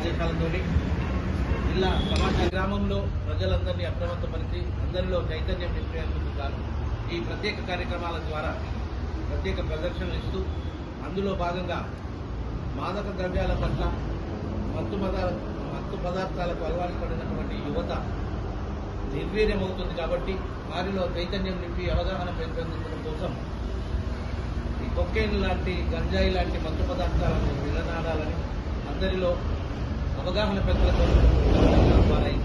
ఆదేశాలతో జిల్లా సమాచార గ్రామంలో ప్రజలందరినీ అప్రమత్తపరిచి అందరిలో చైతన్యం నింపేందుకు గాను ఈ ప్రత్యేక కార్యక్రమాల ద్వారా ప్రత్యేక ప్రదర్శనలు ఇస్తూ అందులో భాగంగా మాదక ద్రవ్యాల పట్ల మత్తు పదార్థ మత్తు పదార్థాలకు అలవాటు పడినటువంటి యువత నిర్వీర్యమవుతుంది కాబట్టి వారిలో చైతన్యం నింపి అవగాహన పెంపొందించడం కోసం ఈ కొక్కెయిన్ లాంటి గంజాయి లాంటి మత్తు పదార్థాలను విడనాడాలని అందరిలో అవగాహన పెద్దలతో ద్వారా ఈ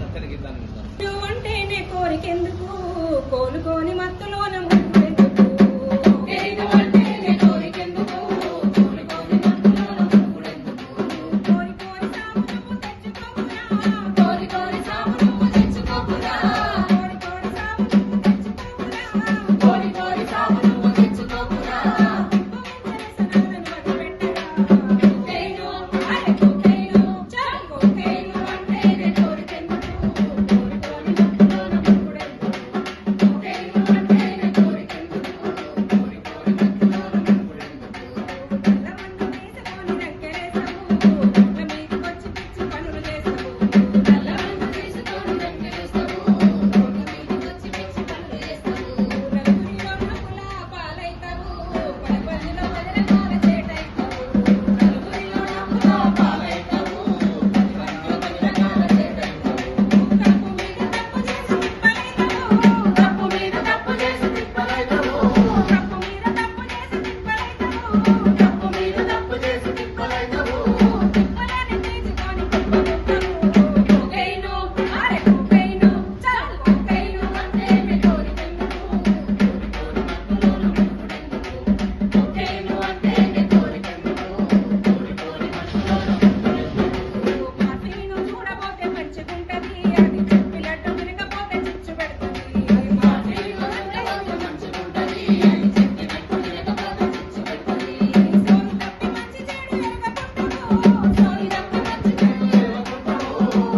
కోరికెందుకు? కోలుకోని మత్తులోన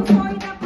Hoy